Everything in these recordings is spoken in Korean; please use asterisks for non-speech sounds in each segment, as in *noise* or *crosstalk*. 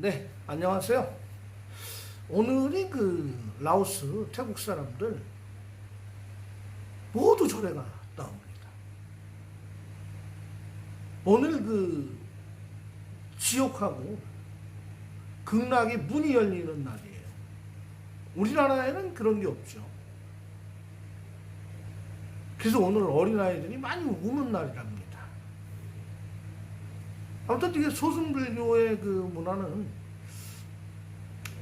네, 안녕하세요. 오늘이 그 라오스 태국 사람들 모두 절에가 나옵니다. 오늘 그 지옥하고 극락의 문이 열리는 날이에요. 우리나라에는 그런 게 없죠. 그래서 오늘 어린아이들이 많이 우는 날이랍니다. 아무튼 이게 소승불교의 그 문화는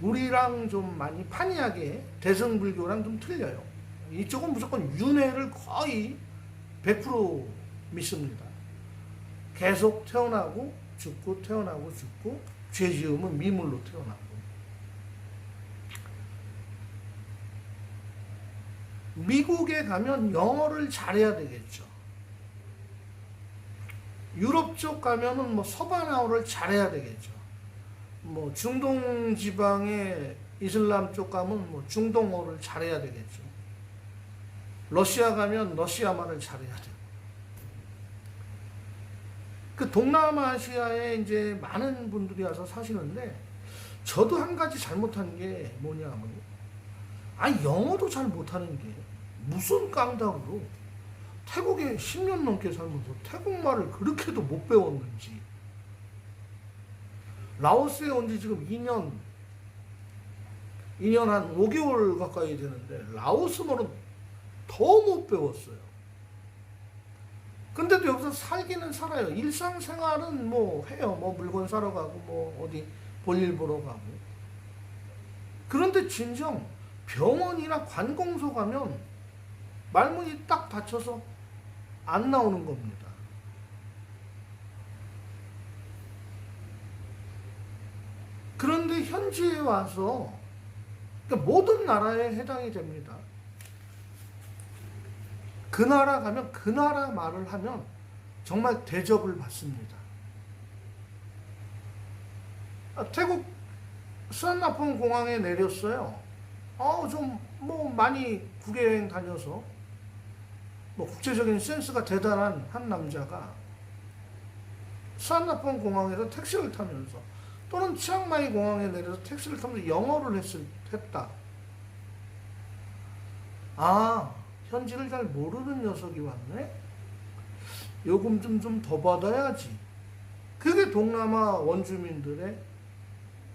우리랑 좀 많이 판이하게 대승불교랑 좀 틀려요. 이쪽은 무조건 윤회를 거의 100% 믿습니다. 계속 태어나고 죽고 태어나고 죽고 죄 지으면 미물로 태어나고 미국에 가면 영어를 잘해야 되겠죠. 유럽 쪽 가면은 뭐 서바나어를 잘해야 되겠죠. 뭐 중동 지방의 이슬람 쪽 가면 뭐 중동어를 잘해야 되겠죠. 러시아 가면 러시아 말을 잘해야 되고. 그 동남아시아에 이제 많은 분들이 와서 사시는데 저도 한 가지 잘못한 게 뭐냐면 아 영어도 잘 못하는 게 무슨 깡다구로 태국에 10년 넘게 살면서 태국말을 그렇게도 못 배웠는지 라오스에 온 지 지금 2년 2년 한 5개월 가까이 되는데 라오스말은 더 못 배웠어요. 근데도 여기서 살기는 살아요. 일상생활은 뭐 해요. 뭐 물건 사러 가고 뭐 어디 볼일 보러 가고. 그런데 진정 병원이나 관공서 가면 말문이 딱 닫혀서 안 나오는 겁니다. 그런데 현지에 와서 그러니까 모든 나라에 해당이 됩니다. 그 나라 가면 그 나라 말을 하면 정말 대접을 받습니다. 아, 태국 수완나폰 공항에 내렸어요. 어, 좀, 뭐, 많이 국외여행 다녀서, 뭐, 국제적인 센스가 대단한 한 남자가 수완나폰 공항에서 택시를 타면서, 또는 치앙마이 공항에 내려서 택시를 타면서 영어를 했을, 했다. 아, 현지를 잘 모르는 녀석이 왔네? 요금 좀 좀 더 받아야지. 그게 동남아 원주민들의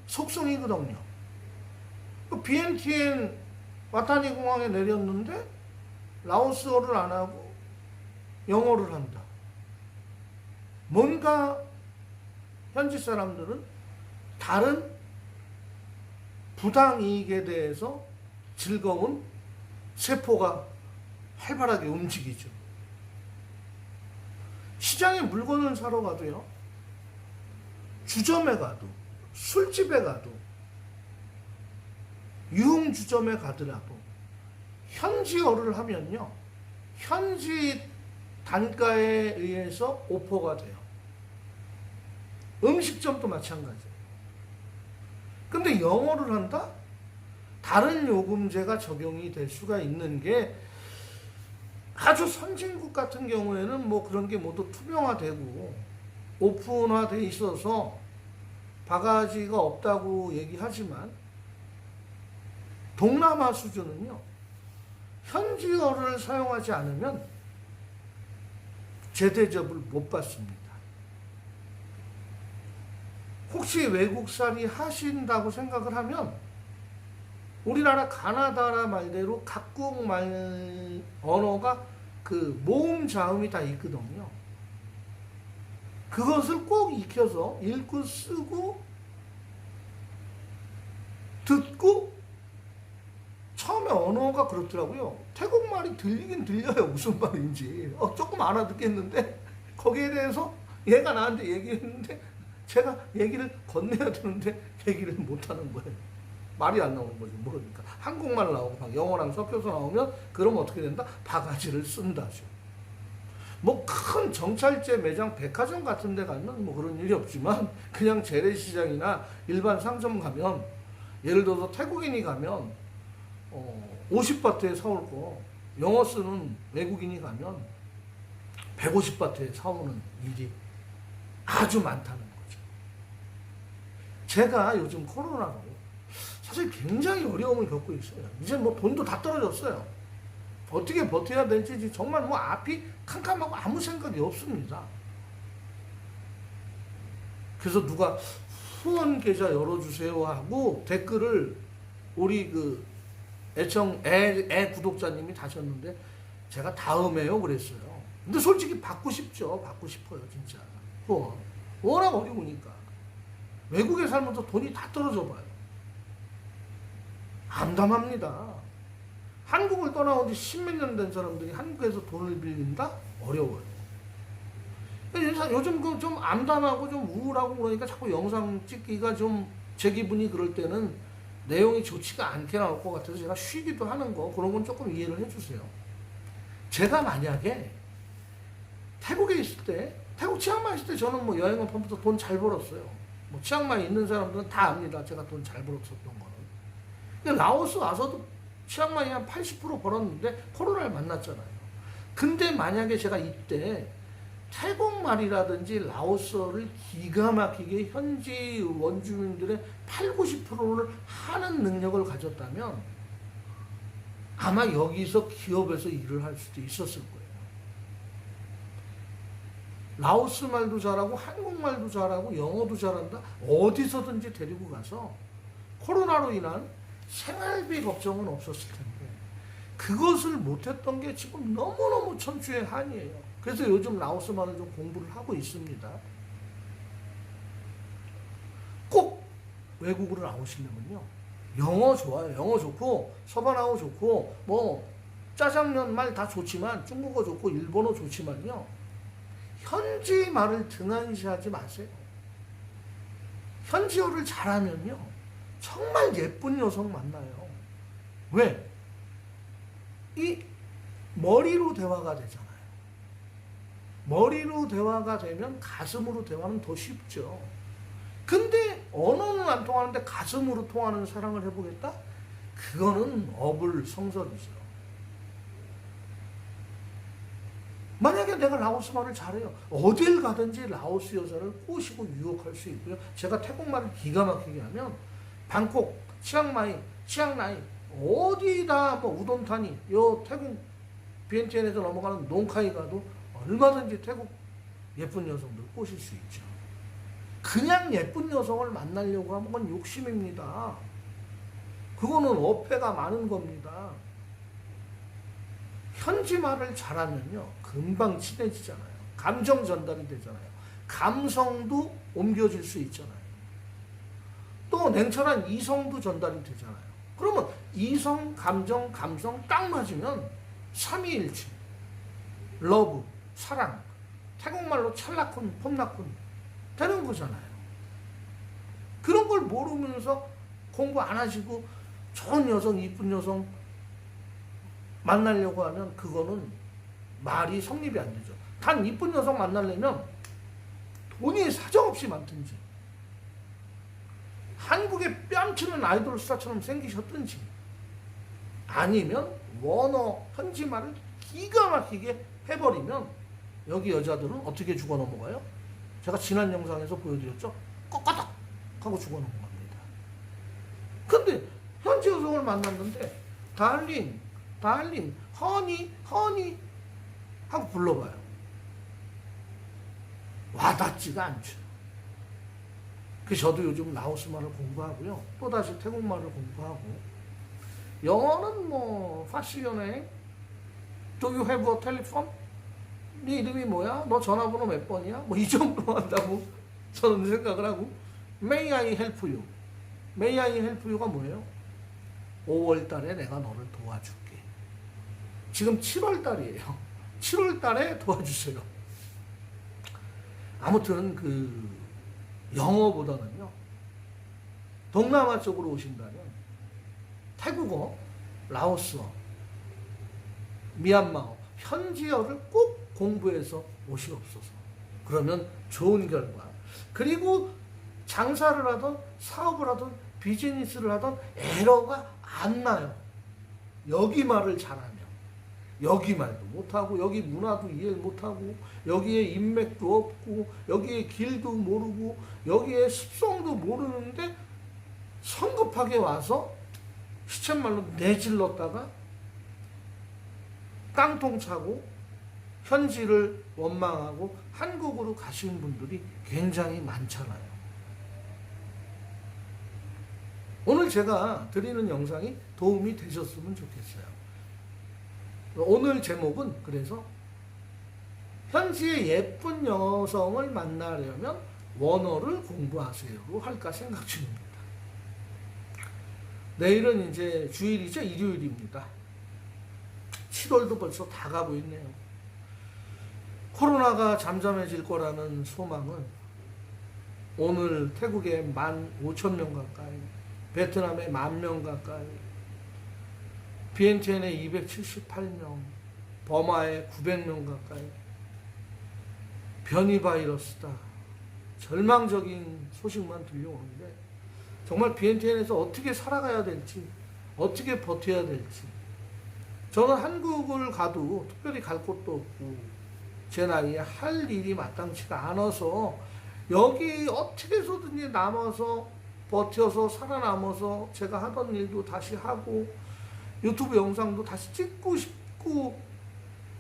속성이거든요. 그 BNTN 와타니 공항에 내렸는데 라오스어를 안 하고 영어를 한다. 뭔가 현지 사람들은 다른 부당 이익에 대해서 즐거운 세포가 활발하게 움직이죠. 시장에 물건을 사러 가도요. 주점에 가도 술집에 가도 유흥주점에 가더라도 현지어를 하면요. 현지 단가에 의해서 오퍼가 돼요. 음식점도 마찬가지예요. 근데 영어를 한다? 다른 요금제가 적용이 될 수가 있는 게 아주 선진국 같은 경우에는 뭐 그런 게 모두 투명화되고 오픈화돼 있어서 바가지가 없다고 얘기하지만 동남아 수준은요 현지어를 사용하지 않으면 제대접을 못 받습니다. 혹시 외국살이 하신다고 생각을 하면 우리나라 가나다라 말대로 각국 말 언어가 그 모음 자음이 다 있거든요. 그것을 꼭 익혀서 읽고 쓰고 듣고 처음에 언어가 그렇더라고요. 태국 말이 들리긴 들려요. 무슨 말인지. 어, 조금 알아듣겠는데 거기에 대해서 얘가 나한테 얘기했는데 제가 얘기를 건네야 되는데 얘기를 못하는 거예요. 말이 안 나오는 거죠. 모르니까. 한국말 나오고 막 영어랑 섞여서 나오면 그럼 어떻게 된다? 바가지를 쓴다죠. 뭐 큰 정찰제 매장 백화점 같은 데 가면 뭐 그런 일이 없지만 그냥 재래시장이나 일반 상점 가면 예를 들어서 태국인이 가면 어 50바트에 사올 거 영어 쓰는 외국인이 가면 150바트에 사오는 일이 아주 많다는 거죠. 제가 요즘 코로나로 사실 굉장히 어려움을 겪고 있어요. 이제 뭐 돈도 다 떨어졌어요. 어떻게 버텨야 될지 정말 뭐 앞이 캄캄하고 아무 생각이 없습니다. 그래서 누가 후원 계좌 열어주세요 하고 댓글을 우리 그 애청 애, 애 구독자님이 다셨는데 제가 다음에요 그랬어요. 근데 솔직히 받고 싶죠. 받고 싶어요 진짜. 후원. 워낙 어려우니까. 외국에 살면서 돈이 다 떨어져 봐요. 암담합니다. 한국을 떠나온 지 십몇 년 된 사람들이 한국에서 돈을 빌린다? 어려워요. 요즘- 그 좀 암담하고 좀 우울하고 그러니까 자꾸 영상 찍기가 좀 제 기분이 그럴 때는 내용이 좋지가 않게 나올 것 같아서 제가 쉬기도 하는 거 그런 건 조금 이해를 해주세요. 제가 만약에 태국에 있을 때 태국 치앙마이 있을 때 저는 뭐 여행을 하면서 돈잘 벌었어요. 뭐 치앙마이 있는 사람들은 다 압니다. 제가 돈 잘 벌었었던 거는. 근데 라오스 와서도 치앙마이 한 80% 벌었는데 코로나를 만났잖아요. 근데 만약에 제가 이때 태국말이라든지 라오스어를 기가 막히게 현지 원주민들의 8, 90%를 하는 능력을 가졌다면 아마 여기서 기업에서 일을 할 수도 있었을 거예요. 라오스 말도 잘하고 한국말도 잘하고 영어도 잘한다. 어디서든지 데리고 가서 코로나로 인한 생활비 걱정은 없었을 텐데 그것을 못했던 게 지금 너무너무 천추의 한이에요. 그래서 요즘 라오스말을 좀 공부를 하고 있습니다. 꼭 외국으로 나오시려면요. 영어 좋아요. 영어 좋고 서바나어 좋고 뭐 짜장면 말 다 좋지만 중국어 좋고 일본어 좋지만요. 현지 말을 등한시하지 마세요. 현지어를 잘하면요. 정말 예쁜 여성 만나요. 왜? 이 머리로 대화가 되잖아요. 머리로 대화가 되면 가슴으로 대화는 더 쉽죠. 근데 언어는 안 통하는데 가슴으로 통하는 사랑을 해보겠다? 그거는 어불성설이죠. 만약에 내가 라오스 말을 잘해요. 어딜 가든지 라오스 여자를 꼬시고 유혹할 수 있고요. 제가 태국 말을 기가 막히게 하면 방콕, 치앙마이, 치앙라이 어디다 뭐 우돈타니 요 태국 비엔티엔에서 넘어가는 농카이 가도 얼마든지 태국 예쁜 여성들 꼬실 수 있죠. 그냥 예쁜 여성을 만나려고 하면 그건 욕심입니다. 그거는 어폐가 많은 겁니다. 현지 말을 잘하면요, 금방 친해지잖아요. 감정 전달이 되잖아요. 감성도 옮겨질 수 있잖아요. 또 냉철한 이성도 전달이 되잖아요. 그러면 이성, 감정, 감성 딱 맞으면 삼위일체, 러브, 사랑, 태국말로 찰나쿤, 폼나쿤 되는 거잖아요. 그런 걸 모르면서 공부 안 하시고 좋은 여성, 이쁜 여성 만나려고 하면 그거는 말이 성립이 안 되죠. 단 이쁜 여성 만나려면 돈이 사정없이 많든지 한국의 뺨치는 아이돌 스타처럼 생기셨든지 아니면 원어 현지 말을 기가 막히게 해버리면 여기 여자들은 어떻게 죽어 넘어가요? 제가 지난 영상에서 보여드렸죠? 꺾어덕 하고 죽어 넘어갑니다. 근데 현지 여성을 만났는데 달린, 달린, 허니, 허니 하고 불러봐요. 와닿지가 않죠. 그 저도 요즘 라오스 말을 공부하고요. 또다시 태국 말을 공부하고 영어는 뭐 파시연에 Do you have a telephone? 네 이름이 뭐야? 너 전화번호 몇 번이야? 뭐 이 정도 한다고 *laughs* 저는 생각을 하고 May I help you? May I help you가 뭐예요? 5월 달에 내가 너를 도와줄게. 지금 7월 달이에요. *laughs* 7월 달에 도와주세요. 아무튼 그 영어보다는요. 동남아 쪽으로 오신다면 태국어, 라오스어, 미얀마어, 현지어를 꼭 공부해서 오시옵소서. 그러면 좋은 결과. 그리고 장사를 하던 사업을 하던 비즈니스를 하던 에러가 안 나요. 여기 말을 잘하면. 여기 말도 못하고 여기 문화도 이해를 못하고 여기에 인맥도 없고 여기에 길도 모르고 여기에 습성도 모르는데 성급하게 와서 시쳇말로 내질렀다가 깡통 차고 현지를 원망하고 한국으로 가시는 분들이 굉장히 많잖아요. 오늘 제가 드리는 영상이 도움이 되셨으면 좋겠어요. 오늘 제목은 그래서 현지의 예쁜 여성을 만나려면 원어를 공부하세요로 할까 생각 중입니다. 내일은 이제 주일이죠. 일요일입니다. 7월도 벌써 다 가고 있네요. 코로나가 잠잠해질 거라는 소망은 오늘 태국에 만 5천 명 가까이, 베트남에 만명 가까이, 비엔티엔에 278명, 버마에 900명 가까이, 변이 바이러스다. 절망적인 소식만 들려오는데 정말 비엔티엔에서 어떻게 살아가야 될지, 어떻게 버텨야 될지. 저는 한국을 가도 특별히 갈 곳도 없고 제 나이에 할 일이 마땅치가 않아서 여기 어떻게 해서든지 남아서 버텨서 살아남아서 제가 하던 일도 다시 하고 유튜브 영상도 다시 찍고 싶고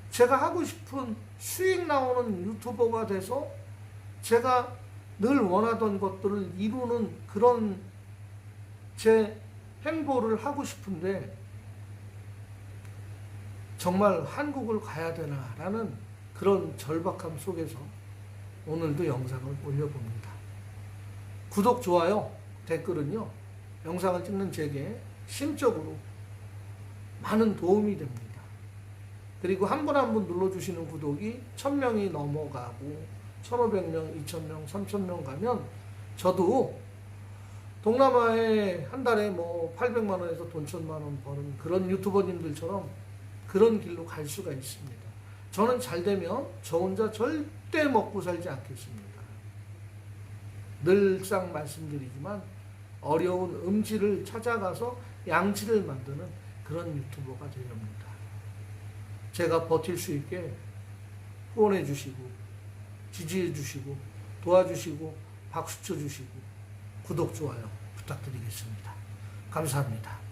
제가 하고 싶은 수익 나오는 유튜버가 돼서 제가 늘 원하던 것들을 이루는 그런 제 행보를 하고 싶은데 정말 한국을 가야 되나라는 그런 절박함 속에서 오늘도 영상을 올려봅니다. 구독, 좋아요, 댓글은요, 영상을 찍는 제게 심적으로 많은 도움이 됩니다. 그리고 한 분 한 분 눌러주시는 구독이 1000명이 넘어가고 1500명, 2000명, 3000명 가면 저도 동남아에 한 달에 뭐 800만 원에서 돈 1000만 원 버는 그런 유튜버님들처럼 그런 길로 갈 수가 있습니다. 저는 잘 되면 저 혼자 절대 먹고 살지 않겠습니다. 늘상 말씀드리지만 어려운 음지를 찾아가서 양지를 만드는 그런 유튜버가 되렵니다. 제가 버틸 수 있게 후원해 주시고 지지해 주시고 도와주시고 박수 쳐 주시고 구독 좋아요 부탁드리겠습니다. 감사합니다.